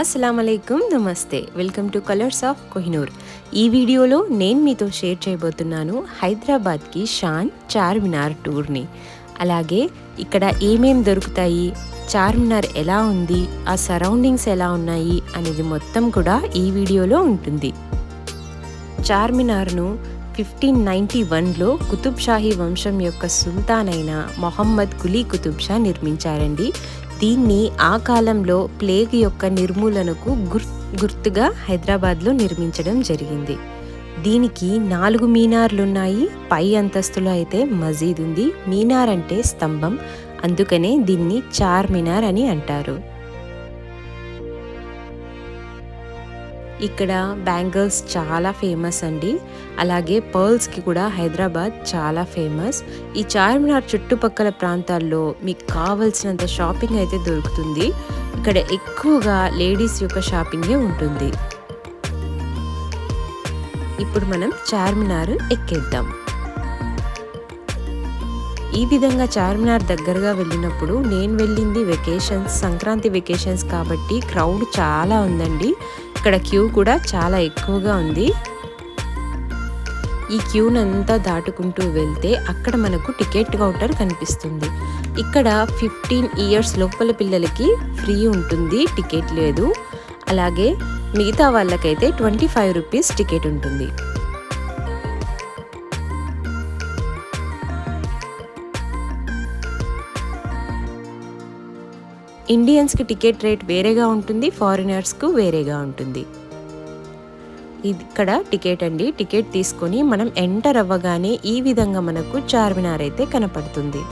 అస్సలం అయికం నమస్తే. Welcome to colours of Kohinoor. ఈ వీడియోలో నేను మీతో షేర్ చేయబోతున్నాను హైదరాబాద్కి షాన్ చార్మినార్ టూర్ని. అలాగే ఇక్కడ ఏమేం దొరుకుతాయి చార్మినార్ ఎలా ఉంది ఆ సరౌండింగ్స్ ఎలా ఉన్నాయి అనేది మొత్తం కూడా ఈ వీడియోలో ఉంటుంది. చార్మినార్ను ఫిఫ్టీన్ నైంటీ వన్లో కుతుబ్ షాహీ వంశం యొక్క సుల్తాన్ అయిన మొహమ్మద్ కులీ కుతుబ్ షా నిర్మించారండి. దీన్ని ఆ కాలంలో ప్లేగ్ యొక్క నిర్మూలనకు గుర్ గుర్తుగా హైదరాబాద్లో నిర్మించడం జరిగింది. దీనికి నాలుగు మీనార్లున్నాయి. పై అంతస్తులో అయితే మజీద్ ఉంది మీనార్ అంటే స్తంభం. అందుకనే దీన్ని చార్ మినార్ అని అంటారు. ఇక్కడ బ్యాంగిల్స్ చాలా ఫేమస్ అండి. అలాగే పర్ల్స్కి కూడా హైదరాబాద్ చాలా ఫేమస్ ఈ చార్మినార్ చుట్టుపక్కల ప్రాంతాల్లో మీకు కావలసినంత షాపింగ్ అయితే దొరుకుతుంది. ఇక్కడ ఎక్కువగా లేడీస్ యొక్క షాపింగే ఉంటుంది. ఇప్పుడు మనం చార్మినార్ ఎక్కేద్దాం. ఈ విధంగా చార్మినార్ దగ్గరగా వెళ్ళినప్పుడు నేను వెళ్ళింది వెకేషన్స్ సంక్రాంతి వెకేషన్స్ కాబట్టి క్రౌడ్ చాలా ఉందండి. ఇక్కడ క్యూ కూడా చాలా ఎక్కువగా ఉంది. ఈ క్యూనంతా దాటుకుంటూ వెళ్తే అక్కడ మనకు టికెట్ కౌంటర్ కనిపిస్తుంది. ఇక్కడ ఫిఫ్టీన్ ఇయర్స్ లోపల పిల్లలకి ఫ్రీ ఉంటుంది టికెట్ లేదు. అలాగే మిగతా వాళ్ళకైతే ట్వంటీ ఫైవ్ రూపీస్ టికెట్ ఉంటుంది. ఇండియన్స్కి టికెట్ రేట్ వేరేగా ఉంటుంది ఫారినర్స్కు వేరేగా ఉంటుంది. ఇక్కడ టికెట్ అండి టికెట్ తీసుకొని మనం ఎంటర్ అవ్వగానే ఈ విధంగా మనకు చార్మినార్ అయితే కనపడుతుంది.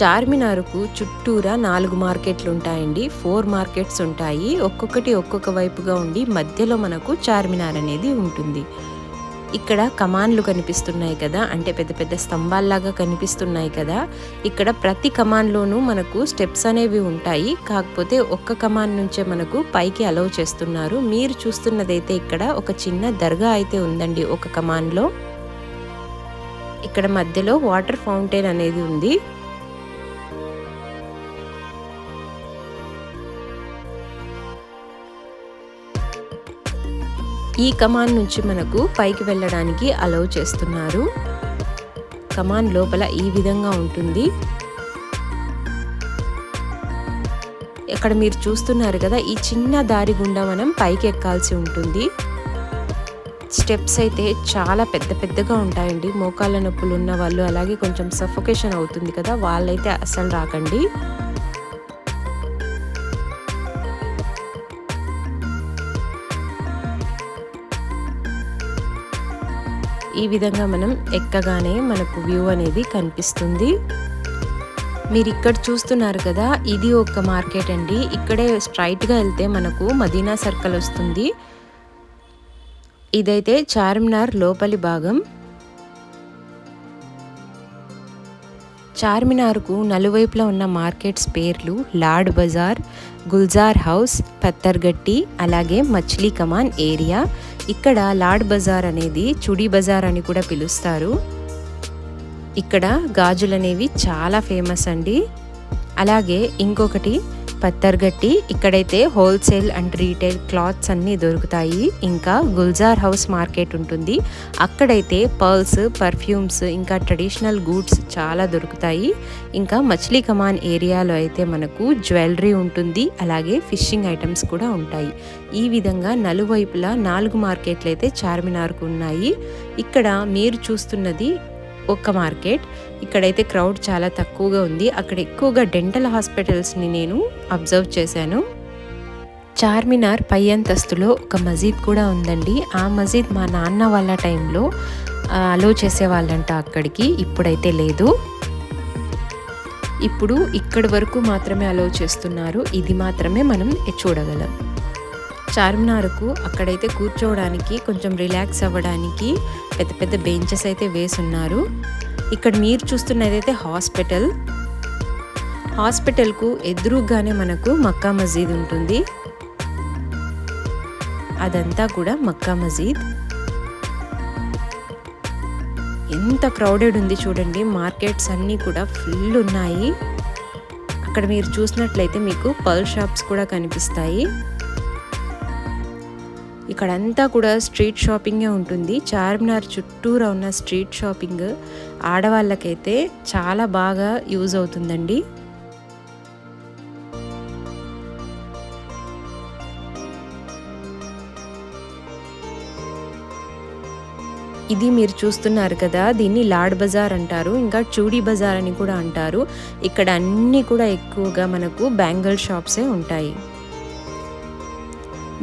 చార్మినార్కు చుట్టూరా నాలుగు మార్కెట్లు ఉంటాయండి ఫోర్ మార్కెట్స్ ఉంటాయి. ఒక్కొక్కటి ఒక్కొక్క వైపుగా ఉండి మధ్యలో మనకు చార్మినార్ అనేది ఉంటుంది. ఇక్కడ కమాన్లు కనిపిస్తున్నాయి కదా అంటే పెద్ద పెద్ద స్తంభాల్లాగా కనిపిస్తున్నాయి కదా ఇక్కడ ప్రతి కమాన్లోనూ మనకు స్టెప్స్ అనేవి ఉంటాయి. కాకపోతే ఒక్క కమాన్ నుంచే మనకు పైకి అలౌ చేస్తున్నారు. మీరు చూస్తున్నదైతే ఇక్కడ ఒక చిన్న దర్గా అయితే ఉందండి ఒక కమాన్లో ఇక్కడ మధ్యలో వాటర్ ఫౌంటైన్ అనేది ఉంది. ఈ కమాన్ నుంచి మనకు పైకి వెళ్ళడానికి అలౌ చేస్తున్నారు. కమాన్ లోపల ఈ విధంగా ఉంటుంది. ఇక్కడ మీరు చూస్తున్నారు కదా ఈ చిన్న దారి గుండా మనం పైకి ఎక్కాల్సి ఉంటుంది. స్టెప్స్ అయితే చాలా పెద్ద పెద్దగా ఉంటాయండి. మోకాళ్ళ నొప్పులు ఉన్న వాళ్ళు అలాగే కొంచెం సఫొకేషన్ అవుతుంది కదా వాళ్ళైతే అసలు రాకండి. ఈ విధంగా మనం ఎక్కగానే మనకు వ్యూ అనేది కనిపిస్తుంది. మీరు ఇక్కడ చూస్తున్నారు కదా ఇది ఒక మార్కెట్ అండి. ఇక్కడే స్ట్రైట్గా వెళ్తే మనకు మదీనా సర్కిల్ వస్తుంది. ఇదైతే చార్మినార్ లోపలి భాగం. చార్మినార్కు నలువైపులా ఉన్న మార్కెట్స్ పేర్లు లాడ్ బజార్ గుల్జార్ హౌస్ పత్తర్గట్టి అలాగే మచిలీ కమాన్ ఏరియా. ఇక్కడ లాడ్ బజార్ అనేది చుడి బజార్ అని కూడా పిలుస్తారు. ఇక్కడ గాజులు అనేవి చాలా ఫేమస్ అండి. అలాగే ఇంకొకటి పత్తర్గట్టి ఇక్కడైతే హోల్సేల్ అండ్ రీటైల్ క్లాత్స్ అన్నీ దొరుకుతాయి. ఇంకా గుల్జార్ హౌస్ మార్కెట్ ఉంటుంది. అక్కడైతే పర్ల్స్ పర్ఫ్యూమ్స్ ఇంకా ట్రెడిషనల్ గూడ్స్ చాలా దొరుకుతాయి. ఇంకా మచిలీ కమాన్ ఏరియాలో అయితే మనకు జ్యువెలరీ ఉంటుంది. అలాగే ఫిషింగ్ ఐటమ్స్ కూడా ఉంటాయి. ఈ విధంగా నలువైపులా నాలుగు మార్కెట్లు అయితే చార్మినార్కు ఉన్నాయి. ఇక్కడ మీరు చూస్తున్నది ఒక మార్కెట్. ఇక్కడైతే క్రౌడ్ చాలా తక్కువగా ఉంది. అక్కడ ఎక్కువగా డెంటల్ హాస్పిటల్స్ని నేను అబ్జర్వ్ చేశాను. చార్మినార్ పై అంతస్తులో ఒక మజీద్ కూడా ఉందండి. ఆ మజీద్ మా నాన్న వాళ్ళ టైంలో అలో చేసేవాళ్ళంట అక్కడికి. ఇప్పుడైతే లేదు. ఇప్పుడు ఇక్కడి వరకు మాత్రమే అలో చేస్తున్నారు. ఇది మాత్రమే మనం చూడగలం. చార్మినార్కు అక్కడైతే కూర్చోవడానికి కొంచెం రిలాక్స్ అవ్వడానికి పెద్ద పెద్ద బెంచెస్ అయితే వేసున్నారు. ఇక్కడ మీరు చూస్తున్నదైతే హాస్పిటల్. హాస్పిటల్కు ఎదురుగానే మనకు మక్కా మసీద్ ఉంటుంది. అదంతా కూడా మక్కా మసీద్. ఎంత క్రౌడెడ్ ఉంది చూడండి మార్కెట్స్ అన్నీ కూడా ఫుల్ ఉన్నాయి. అక్కడ మీరు చూసినట్లయితే మీకు పల్ షాప్స్ కూడా కనిపిస్తాయి. ఇక్కడంతా కూడా స్ట్రీట్ షాపింగే ఉంటుంది. చార్మినార్ చుట్టూరా ఉన్న స్ట్రీట్ షాపింగ్ ఆడవాళ్ళకైతే చాలా బాగా యూజ్ అవుతుందండి. ఇది మీరు చూస్తున్నారు కదా దీన్ని లాడ్ బజార్ అంటారు. ఇంకా చూడీ బజార్ అని కూడా అంటారు. ఇక్కడ అన్నీ కూడా ఎక్కువగా మనకు బ్యాంగిల్ షాప్సే ఉంటాయి.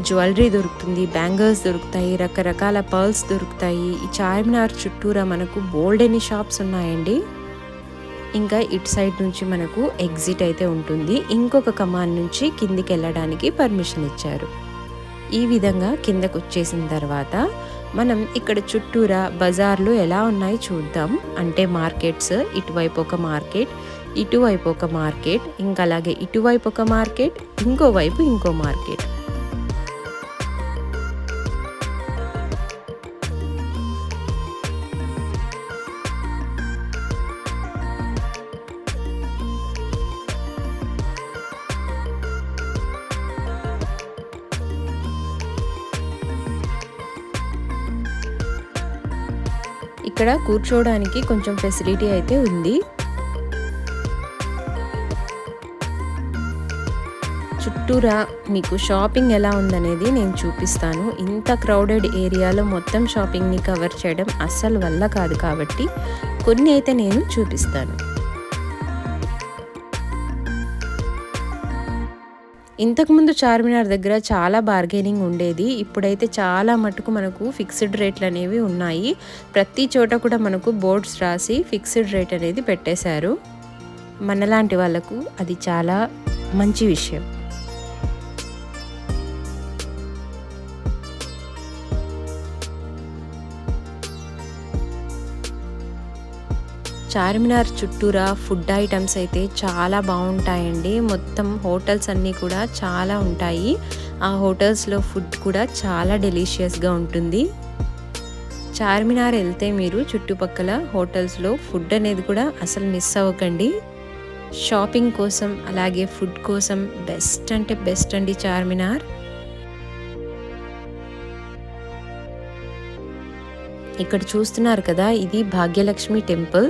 జ్యువెలరీ దొరుకుతుంది బ్యాంగిల్స్ దొరుకుతాయి రకరకాల పర్ల్స్ దొరుకుతాయి. ఈ చార్మినార్ చుట్టూరా మనకు బోల్డ్ ఎన్ని షాప్స్ ఉన్నాయండి? ఇంకా ఇటు సైడ్ నుంచి మనకు ఎగ్జిట్ అయితే ఉంటుంది. ఇంకొక కమాన్ నుంచి కిందికి వెళ్ళడానికి పర్మిషన్ ఇచ్చారు. ఈ విధంగా కిందకు వచ్చేసిన తర్వాత మనం ఇక్కడ చుట్టూరా బజార్లు ఎలా ఉన్నాయి చూద్దాం. అంటే మార్కెట్స్ ఇటువైపు ఒక మార్కెట్ ఇటువైపు ఒక మార్కెట్ ఇంకా అలాగే ఇటువైపు ఒక మార్కెట్ ఇంకోవైపు ఇంకో మార్కెట్. ఇక్కడ కూర్చోవడానికి కొంచెం ఫెసిలిటీ అయితే ఉంది. చుట్టూరా మీకు షాపింగ్ ఎలా ఉందనేది నేను చూపిస్తాను. ఇంత క్రౌడెడ్ ఏరియాలో మొత్తం షాపింగ్ని కవర్ చేయడం అస్సలు వల్ల కాదు కాబట్టి కొన్ని అయితే నేను చూపిస్తాను. ఇంతకుముందు చార్మినార్ దగ్గర చాలా బార్గెనింగ్ ఉండేది. ఇప్పుడైతే చాలా మటుకు మనకు ఫిక్స్డ్ రేట్లు అనేవి ఉన్నాయి. ప్రతి చోట కూడా మనకు బోర్డ్స్ రాసి ఫిక్స్డ్ రేట్ అనేది పెట్టేశారు. మనలాంటి వాళ్ళకు అది చాలా మంచి విషయం. చార్మినార్ చుట్టూరా ఫుడ్ ఐటమ్స్ అయితే చాలా బాగుంటాయండి. మొత్తం హోటల్స్ అన్నీ కూడా చాలా ఉంటాయి. ఆ హోటల్స్లో ఫుడ్ కూడా చాలా డెలిషియస్గా ఉంటుంది. చార్మినార్ వెళ్తే మీరు చుట్టుపక్కల హోటల్స్లో ఫుడ్ అనేది కూడా అసలు మిస్ అవ్వకండి. షాపింగ్ కోసం అలాగే ఫుడ్ కోసం బెస్ట్ అంటే బెస్ట్ అండి చార్మినార్. ఇక్కడ చూస్తున్నారు కదా ఇది భాగ్యలక్ష్మి టెంపుల్.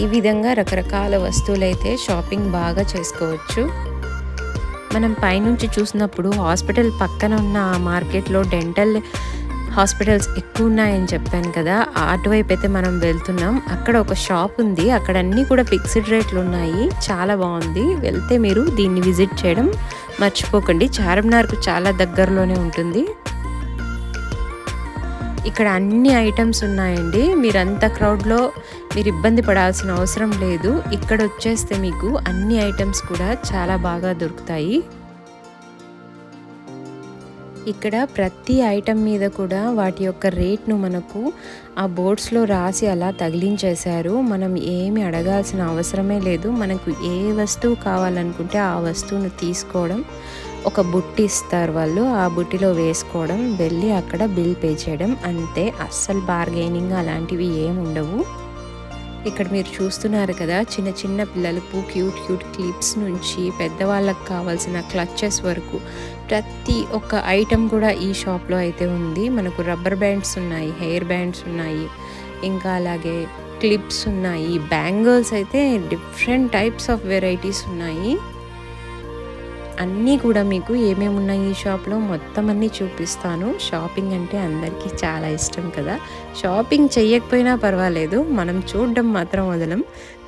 ఈ విధంగా రకరకాల వస్తువులైతే షాపింగ్ బాగా చేసుకోవచ్చు. మనం పైనుంచి చూసినప్పుడు హాస్పిటల్ పక్కన ఉన్న మార్కెట్లో డెంటల్ హాస్పిటల్స్ ఎక్కువ ఉన్నాయని చెప్పాను కదా అటువైపు అయితే మనం వెళ్తున్నాం. అక్కడ ఒక షాప్ ఉంది. అక్కడ అన్నీ కూడా ఫిక్స్డ్ రేట్లు ఉన్నాయి. చాలా బాగుంది. వెళ్తే మీరు దీన్ని విజిట్ చేయడం మర్చిపోకండి. చార్మినార్కు చాలా దగ్గరలోనే ఉంటుంది. ఇక్కడ అన్ని ఐటమ్స్ ఉన్నాయండి. మీరంత క్రౌడ్లో మీరు ఇబ్బంది పడాల్సిన అవసరం లేదు. ఇక్కడ వచ్చేస్తే మీకు అన్ని ఐటమ్స్ కూడా చాలా బాగా దొరుకుతాయి. ఇక్కడ ప్రతి ఐటమ్ మీద కూడా వాటి యొక్క రేట్ను మనకు ఆ బోర్డ్స్లో రాసి అలా తగిలించేశారు. మనం ఏమి అడగాల్సిన అవసరమే లేదు. మనకు ఏ వస్తువు కావాలనుకుంటే ఆ వస్తువును తీసుకోవడం ఒక బుట్టి ఇస్తారు వాళ్ళు ఆ బుట్టిలో వేసుకోవడం వెళ్ళి అక్కడ బిల్ పే చేయడం అంతే. అస్సలు బార్గెనింగ్ అలాంటివి ఏమి ఉండవు. ఇక్కడ మీరు చూస్తున్నారు కదా చిన్న చిన్న పిల్లలకు క్యూట్ క్యూట్ క్లిప్స్ నుంచి పెద్దవాళ్ళకి కావాల్సిన క్లచెస్ వరకు ప్రతి ఒక్క ఐటెం కూడా ఈ షాప్లో అయితే ఉంది. మనకు రబ్బర్ బ్యాండ్స్ ఉన్నాయి హెయిర్ బ్యాండ్స్ ఉన్నాయి ఇంకా అలాగే క్లిప్స్ ఉన్నాయి బ్యాంగిల్స్ అయితే డిఫరెంట్ టైప్స్ ఆఫ్ వెరైటీస్ ఉన్నాయి. అన్నీ కూడా మీకు ఏమేమి ఉన్నాయి ఈ షాప్లో? మొత్తం అన్నీ చూపిస్తాను. షాపింగ్ అంటే అందరికీ చాలా ఇష్టం కదా. షాపింగ్ చెయ్యకపోయినా పర్వాలేదు. మనం చూడడం మాత్రం వదలం.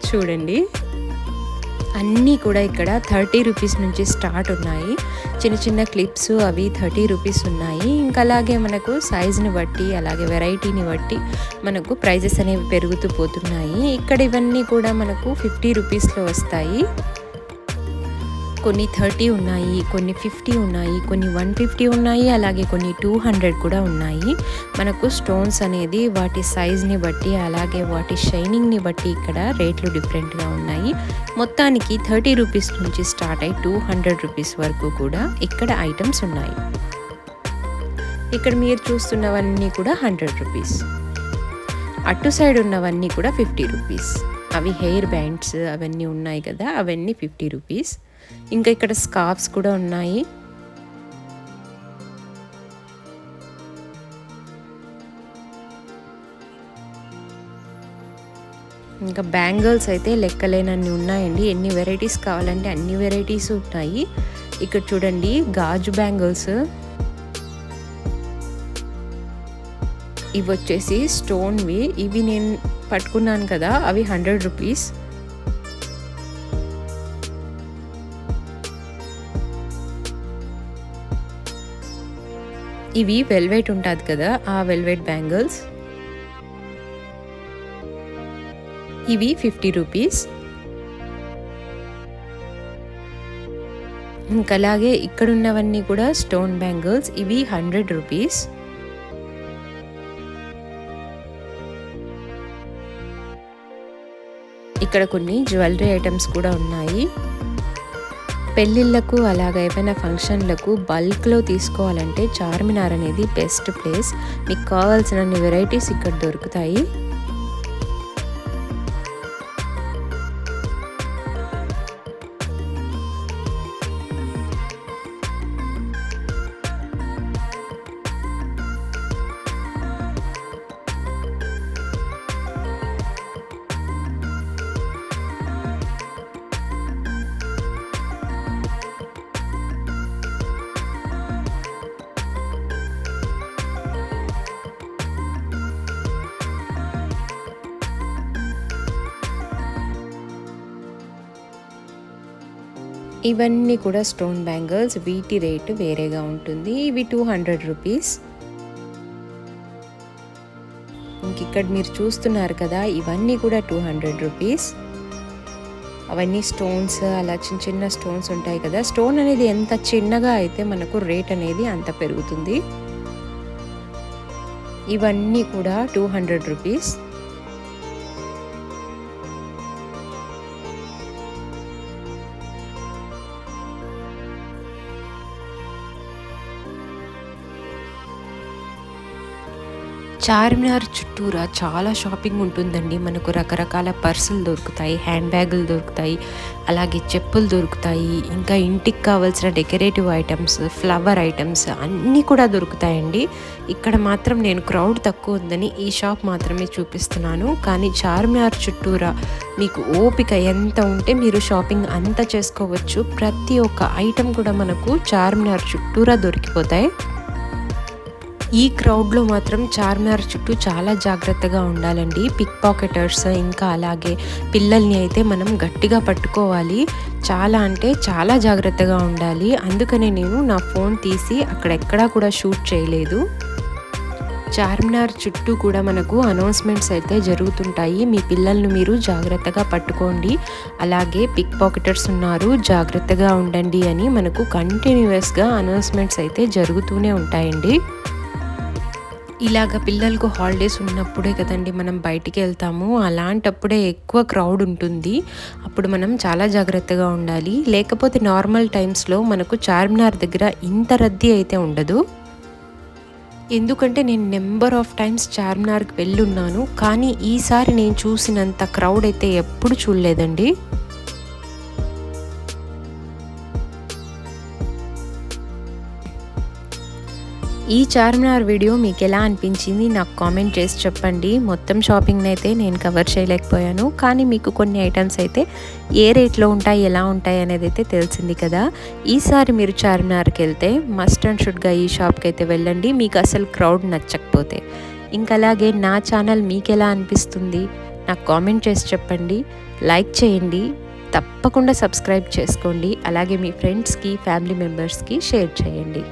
చూడండి. అన్నీ కూడా ఇక్కడ థర్టీ రూపీస్ నుంచి స్టార్ట్ ఉన్నాయి. చిన్న చిన్న క్లిప్స్ అవి థర్టీ రూపీస్ ఉన్నాయి. ఇంకా అలాగే మనకు సైజుని బట్టి అలాగే వెరైటీని బట్టి మనకు ప్రైజెస్ అనేవి పెరుగుతూ పోతున్నాయి. ఇక్కడ ఇవన్నీ కూడా మనకు ఫిఫ్టీ రూపీస్లో వస్తాయి. కొన్ని థర్టీ ఉన్నాయి కొన్ని ఫిఫ్టీ ఉన్నాయి కొన్ని వన్ ఫిఫ్టీ ఉన్నాయి అలాగే కొన్ని టూ హండ్రెడ్ కూడా ఉన్నాయి. మనకు స్టోన్స్ అనేది వాటి సైజ్ని బట్టి అలాగే వాటి షైనింగ్ని బట్టి ఇక్కడ రేట్లు డిఫరెంట్గా ఉన్నాయి. మొత్తానికి థర్టీ రూపీస్ నుంచి స్టార్ట్ అయ్యి టూ హండ్రెడ్ రూపీస్ వరకు కూడా ఇక్కడ ఐటమ్స్ ఉన్నాయి. ఇక్కడ మీరు చూస్తున్నవన్నీ కూడా హండ్రెడ్ రూపీస్. అటు సైడ్ ఉన్నవన్నీ కూడా ఫిఫ్టీ రూపీస్. అవి హెయిర్ బ్యాండ్స్ అవన్నీ ఉన్నాయి కదా అవన్నీ ఫిఫ్టీ రూపీస్. ఇంకా ఇక్కడ స్కార్ఫ్స్ కూడా ఉన్నాయి. ఇంకా బ్యాంగిల్స్ అయితే లెక్కలేనన్ని ఉన్నాయండి. ఎన్ని వెరైటీస్ కావాలంటే అన్ని వెరైటీస్ ఉన్నాయి ఇక్కడ చూడండి గాజు బ్యాంగిల్స్. ఇవి వచ్చేసి స్టోన్వి. ఇవి నేను పట్టుకున్నాను కదా అవి హండ్రెడ్ రూపీస్. ఇవి వెల్వెట్ ఉంటుంది కదా ఆ వెల్వెట్ బ్యాంగిల్స్. ఇవి ఫిఫ్టీ రూపీస్. ఇంకా అలాగే ఇక్కడ ఉన్నవన్నీ కూడా స్టోన్ బ్యాంగిల్స్ ఇవి హండ్రెడ్ రూపీస్. ఇక్కడ కొన్ని జ్యువెలరీ ఐటమ్స్ కూడా ఉన్నాయి. పెళ్ళిళ్ళకు అలాగే ఏమైనా ఫంక్షన్లకు బల్క్లో తీసుకోవాలంటే చార్మినార్ అనేది బెస్ట్ ప్లేస్. మీకు కావాల్సిన వెరైటీస్ ఇక్కడ దొరుకుతాయి. ఇవన్నీ కూడా స్టోన్ బ్యాంగిల్స్. వీటి రేటు వేరేగా ఉంటుంది. ఇవి టూ హండ్రెడ్ రూపీస్. ఇక్కడ మీరు చూస్తున్నారు కదా ఇవన్నీ కూడా టూ హండ్రెడ్ రూపీస్. అవన్నీ స్టోన్స్ అలా చిన్న చిన్న స్టోన్స్ ఉంటాయి కదా. స్టోన్ అనేది ఎంత చిన్నగా అయితే మనకు రేట్ అనేది అంత పెరుగుతుంది. ఇవన్నీ కూడా టూ హండ్రెడ్ రూపీస్. చార్మినార్ చుట్టూరా చాలా షాపింగ్ ఉంటుందండి. మనకు రకరకాల పర్సులు దొరుకుతాయి హ్యాండ్ బ్యాగులు దొరుకుతాయి అలాగే చెప్పులు దొరుకుతాయి. ఇంకా ఇంటికి కావాల్సిన డెకరేటివ్ ఐటమ్స్ ఫ్లవర్ ఐటమ్స్ అన్నీ కూడా దొరుకుతాయండి. ఇక్కడ మాత్రం నేను క్రౌడ్ తక్కువ ఉందని ఈ షాప్ మాత్రమే చూపిస్తున్నాను. కానీ చార్మినార్ చుట్టూరా మీకు ఓపిక ఎంత ఉంటే మీరు షాపింగ్ అంతా చేసుకోవచ్చు. ప్రతి ఒక్క ఐటెం కూడా మనకు చార్మినార్ చుట్టూరా దొరికిపోతాయి. ఈ క్రౌడ్లో మాత్రం చార్మినార్ చుట్టూ చాలా జాగ్రత్తగా ఉండాలండి. పిక్ పాకెటర్స్ ఇంకా అలాగే పిల్లల్ని అయితే మనం గట్టిగా పట్టుకోవాలి. చాలా అంటే చాలా జాగ్రత్తగా ఉండాలి. అందుకనే నేను నా ఫోన్ తీసి అక్కడెక్కడా కూడా షూట్ చేయలేదు. చార్మినార్ చుట్టూ కూడా మనకు అనౌన్స్మెంట్స్ అయితే జరుగుతుంటాయి. మీ పిల్లల్ని మీరు జాగ్రత్తగా పట్టుకోండి. అలాగే పిక్ పాకెటర్స్ ఉన్నారు జాగ్రత్తగా ఉండండి అని మనకు కంటిన్యూస్గా అనౌన్స్మెంట్స్ అయితే జరుగుతూనే ఉంటాయండి. ఇలాగ పిల్లలకు హాలిడేస్ ఉన్నప్పుడే కదండి మనం బయటికి వెళ్తాము. అలాంటప్పుడే ఎక్కువ క్రౌడ్ ఉంటుంది. అప్పుడు మనం చాలా జాగ్రత్తగా ఉండాలి. లేకపోతే నార్మల్ టైమ్స్లో మనకు చార్మినార్ దగ్గర ఇంత రద్దీ అయితే ఉండదు. ఎందుకంటే నేను నెంబర్ ఆఫ్ టైమ్స్ చార్మినార్కి వెళ్ళున్నాను. కానీ ఈసారి నేను చూసినంత క్రౌడ్ అయితే ఎప్పుడు చూడలేదండి. ఈ చార్మినార్ వీడియో మీకు ఎలా అనిపించింది నాకు కామెంట్ చేసి చెప్పండి. మొత్తం షాపింగ్ అయితే నేను కవర్ చేయలేకపోయాను. కానీ మీకు కొన్ని ఐటమ్స్ అయితే ఏ రేట్లో ఉంటాయి ఎలా ఉంటాయి అనేది అయితే తెలిసింది కదా. ఈసారి మీరు చార్మినార్కి వెళ్తే మస్ట్ అండ్ షుడ్గా ఈ షాప్కి అయితే వెళ్ళండి. మీకు అసలు క్రౌడ్ నచ్చకపోతే. ఇంకా అలాగే నా ఛానల్ మీకు ఎలా అనిపిస్తుంది నాకు కామెంట్ చేసి చెప్పండి. లైక్ చేయండి. తప్పకుండా సబ్స్క్రైబ్ చేసుకోండి. అలాగే మీ ఫ్రెండ్స్కి ఫ్యామిలీ మెంబర్స్కి షేర్ చేయండి.